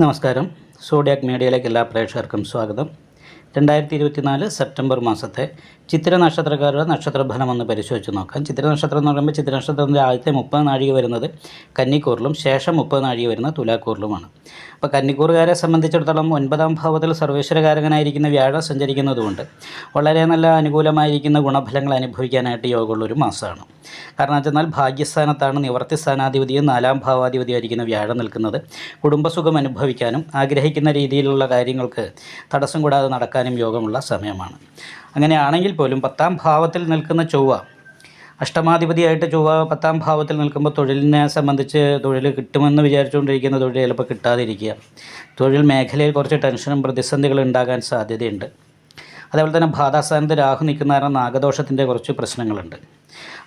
നമസ്കാരം. സോഡിയാക് മീഡിയയിലേക്ക് എല്ലാ പ്രേക്ഷകർക്കും സ്വാഗതം. രണ്ടായിരത്തി ഇരുപത്തിനാല് സെപ്റ്റംബർ മാസത്തെ ചിത്ര നക്ഷത്രക്കാരുടെ നക്ഷത്രഫലം ഒന്ന് പരിശോധിച്ച് നോക്കാം. ചിത്ര നക്ഷത്രം എന്ന് പറയുമ്പോൾ ചിത്ര നക്ഷത്രത്തിന്റെ ആദ്യത്തെ മുപ്പത് നാഴിക വരുന്നത് കന്നിക്കൂറിലും ശേഷം മുപ്പത് നാഴിക വരുന്ന തുലാക്കൂറിലുമാണ്. അപ്പോൾ കന്നിക്കൂറുകാരെ സംബന്ധിച്ചിടത്തോളം ഒൻപതാം ഭാവത്തിൽ സർവേശ്വരകാരകനായിരിക്കുന്ന വ്യാഴം സഞ്ചരിക്കുന്നതുകൊണ്ട് വളരെ നല്ല അനുകൂലമായിരിക്കുന്ന ഗുണഫലങ്ങൾ അനുഭവിക്കാനായിട്ട് യോഗമുള്ള ഒരു മാസമാണ്. കാരണം വെച്ചെന്നാൽ ഭാഗ്യസ്ഥാനത്താണ് നിവർത്തി സ്ഥാനാധിപതിയും നാലാം ഭാവാധിപതിയായിരിക്കുന്ന വ്യാഴം നിൽക്കുന്നത്. കുടുംബസുഖം അനുഭവിക്കാനും ആഗ്രഹിക്കുന്ന രീതിയിലുള്ള കാര്യങ്ങൾക്ക് തടസ്സം കൂടാതെ നടക്കാനും യോഗമുള്ള സമയമാണ്. അങ്ങനെയാണെങ്കിൽ പോലും പത്താം ഭാവത്തിൽ നിൽക്കുന്ന ചൊവ്വ അഷ്ടമാധിപതിയായിട്ട് ചൊവ്വ പത്താം ഭാവത്തിൽ നിൽക്കുമ്പോൾ തൊഴിലിനെ സംബന്ധിച്ച് തൊഴിൽ കിട്ടുമെന്ന് വിചാരിച്ചുകൊണ്ടിരിക്കുന്ന തൊഴിൽ ചിലപ്പോൾ കിട്ടാതിരിക്കുക. തൊഴിൽ മേഖലയിൽ കുറച്ച് ടെൻഷനും പ്രതിസന്ധികളും ഉണ്ടാകാൻ സാധ്യതയുണ്ട്. അതേപോലെ തന്നെ ബാധാസ്ഥാനത്ത് രാഹു നിൽക്കുന്ന കാരണം നാഗദോഷത്തിന്റെ കുറച്ച് പ്രശ്നങ്ങളുണ്ട്.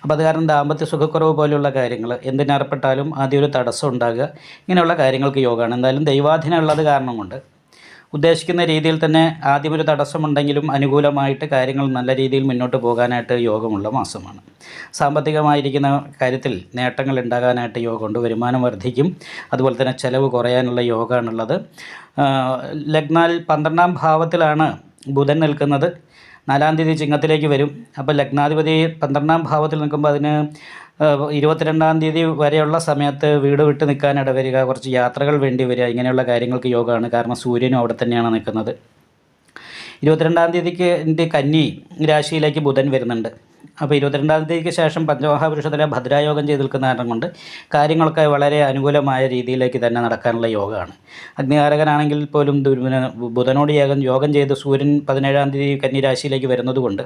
അപ്പോൾ അത് കാരണം ദാമ്പത്യ സുഖക്കുറവ് പോലെയുള്ള കാര്യങ്ങൾ എന്തിനേർപ്പെട്ടാലും ആദ്യം ഒരു തടസ്സം ഉണ്ടാകുക ഇങ്ങനെയുള്ള കാര്യങ്ങൾക്ക് യോഗമാണ്. എന്തായാലും ദൈവാധീനം ഉള്ളത് കാരണം കൊണ്ട് ഉദ്ദേശിക്കുന്ന രീതിയിൽ തന്നെ ആദ്യം ഒരു തടസ്സമുണ്ടെങ്കിലും അനുകൂലമായിട്ട് കാര്യങ്ങൾ നല്ല രീതിയിൽ മുന്നോട്ട് പോകാനായിട്ട് യോഗമുള്ള മാസമാണ്. സാമ്പത്തികമായിരിക്കുന്ന കാര്യത്തിൽ നേട്ടങ്ങൾ ഉണ്ടാകാനായിട്ട് യോഗമുണ്ട്. വരുമാനം വർദ്ധിക്കും. അതുപോലെ തന്നെ ചിലവ് കുറയാനുള്ള യോഗമാണുള്ളത് ലഗ്നാൽ പന്ത്രണ്ടാം ഭാവത്തിലാണ് ബുധൻ നിൽക്കുന്നത്. നാലാം തീയതി ചിങ്ങത്തിലേക്ക് വരും. അപ്പോൾ ലഗ്നാധിപതി പന്ത്രണ്ടാം ഭാവത്തിൽ നിൽക്കുമ്പോൾ അതിന് ഇരുപത്തിരണ്ടാം തീയതി വരെയുള്ള സമയത്ത് വീട് വിട്ട് നിൽക്കാൻ ഇടവരിക കുറച്ച് യാത്രകൾ വേണ്ടി വരിക ഇങ്ങനെയുള്ള കാര്യങ്ങൾക്ക് യോഗമാണ്. കാരണം സൂര്യനും അവിടെ തന്നെയാണ് നിൽക്കുന്നത്. ഇരുപത്തിരണ്ടാം തീയതിക്ക് എന്റെ കന്നി രാശിയിലേക്ക് ബുധൻ വരുന്നുണ്ട്. അപ്പോൾ ഇരുപത്തിരണ്ടാം തീയതിക്ക് ശേഷം പഞ്ചമഹാപുരുഷത്തിലെ ഭദ്രായോഗം ചെയ്ത് നിൽക്കുന്ന കാരണം കൊണ്ട് കാര്യങ്ങളൊക്കെ വളരെ അനുകൂലമായ രീതിയിലേക്ക് തന്നെ നടക്കാനുള്ള യോഗമാണ്. അഗ്നികാരകനാണെങ്കിൽ പോലും ബുധനോട് യോഗം യോഗം ചെയ്ത് സൂര്യൻ പതിനേഴാം തീയതി കന്നി രാശിയിലേക്ക് കൊണ്ട്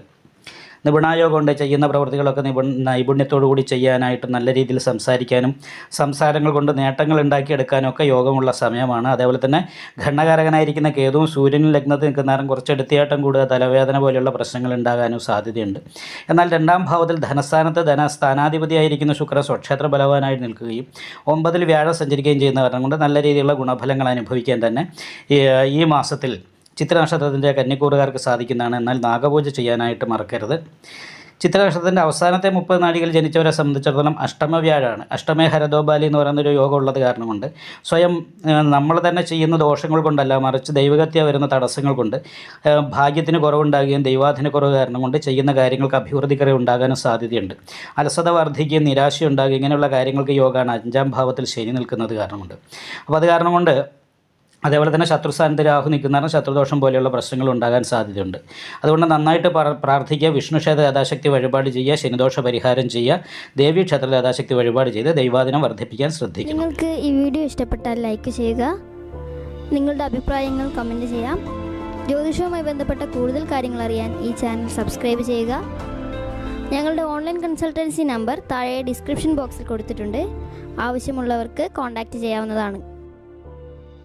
നിപുണായോഗം കൊണ്ട് ചെയ്യുന്ന പ്രവൃത്തികളൊക്കെ നിപുണ നൈപുണ്യത്തോടു കൂടി ചെയ്യാനായിട്ട് നല്ല രീതിയിൽ സംസാരിക്കാനും സംസാരങ്ങൾ കൊണ്ട് നേട്ടങ്ങൾ ഉണ്ടാക്കിയെടുക്കാനും ഒക്കെ യോഗമുള്ള സമയമാണ്. അതേപോലെ തന്നെ ഘണ്ണകാരകനായിരിക്കുന്ന കേതുവും സൂര്യനും ലഗ്നത്തിൽ നിൽക്കുന്ന നേരം കുറച്ച് കൂടുക തലവേദന പോലെയുള്ള പ്രശ്നങ്ങൾ ഉണ്ടാകാനും സാധ്യതയുണ്ട്. എന്നാൽ രണ്ടാം ഭാവത്തിൽ ധനസ്ഥാനത്ത് ധന സ്ഥാനാധിപതിയായിരിക്കുന്ന ശുക്ര സ്വക്ഷേത്ര ബലവാനായി നിൽക്കുകയും ഒമ്പതിൽ വ്യാഴം സഞ്ചരിക്കുകയും ചെയ്യുന്ന കാരണം കൊണ്ട് നല്ല രീതിയിലുള്ള ഗുണഫലങ്ങൾ അനുഭവിക്കാൻ തന്നെ ഈ മാസത്തിൽ ചിത്രനക്ഷത്രത്തിന്റെ കന്നിക്കൂറുകാർക്ക് സാധിക്കുന്നതാണ്. എന്നാൽ നാഗപൂജ ചെയ്യാനായിട്ട് മറക്കരുത്. ചിത്രനക്ഷത്രത്തിന്റെ അവസാനത്തെ മുപ്പത് നാഴികയിൽ ജനിച്ചവരെ സംബന്ധിച്ചിടത്തോളം അഷ്ടമവ്യാഴാണ് അഷ്ടമേ ഹരദോബാലി എന്ന് പറയുന്നൊരു യോഗം ഉള്ളത് കാരണമുണ്ട്. സ്വയം നമ്മൾ തന്നെ ചെയ്യുന്ന ദോഷങ്ങൾ കൊണ്ടല്ല മറിച്ച് ദൈവഗത്യ വരുന്ന തടസ്സങ്ങൾ കൊണ്ട് ഭാഗ്യത്തിന് കുറവുണ്ടാകുകയും ദൈവാധീന കുറവ് കാരണം കൊണ്ട് ചെയ്യുന്ന കാര്യങ്ങൾക്ക് അഭിവൃദ്ധിക്കറി ഉണ്ടാകാനും സാധ്യതയുണ്ട്. അലസത വർദ്ധിക്കുകയും നിരാശയുണ്ടാകുകയും ഇങ്ങനെയുള്ള കാര്യങ്ങൾക്ക് യോഗമാണ് അഞ്ചാം ഭാവത്തിൽ ശനി നിൽക്കുന്നത് കാരണമുണ്ട്. അപ്പോൾ അത് കാരണം കൊണ്ട് അതേപോലെ തന്നെ ശത്രുസ്ഥാനത്ത് രാഹു നിൽക്കുന്ന കാരണം ശത്രുദോഷം പോലെയുള്ള പ്രശ്നങ്ങൾ ഉണ്ടാകാൻ സാധ്യതയുണ്ട്. അതുകൊണ്ട് നന്നായിട്ട് പ്രാർത്ഥിക്കുക വിഷ്ണുക്ഷേത്ര യഥാശക്തി വഴിപാട് ചെയ്യുക ശനിദോഷ പരിഹാരം ചെയ്യുക ദേവി ക്ഷേത്ര യഥാശക്തി വഴിപാട് ചെയ്ത് ദൈവാദിനം വർദ്ധിപ്പിക്കാൻ ശ്രദ്ധിക്കുക നിങ്ങൾക്ക് ഈ വീഡിയോ ഇഷ്ടപ്പെട്ടാൽ ലൈക്ക് ചെയ്യുക. നിങ്ങളുടെ അഭിപ്രായങ്ങൾ കമന്റ് ചെയ്യാം. ജ്യോതിഷവുമായി ബന്ധപ്പെട്ട കൂടുതൽ കാര്യങ്ങൾ അറിയാൻ ഈ ചാനൽ സബ്സ്ക്രൈബ് ചെയ്യുക. ഞങ്ങളുടെ ഓൺലൈൻ കൺസൾട്ടൻസി നമ്പർ താഴെ ഡിസ്ക്രിപ്ഷൻ ബോക്സിൽ കൊടുത്തിട്ടുണ്ട്. ആവശ്യമുള്ളവർക്ക് കോൺടാക്റ്റ് ചെയ്യാവുന്നതാണ്.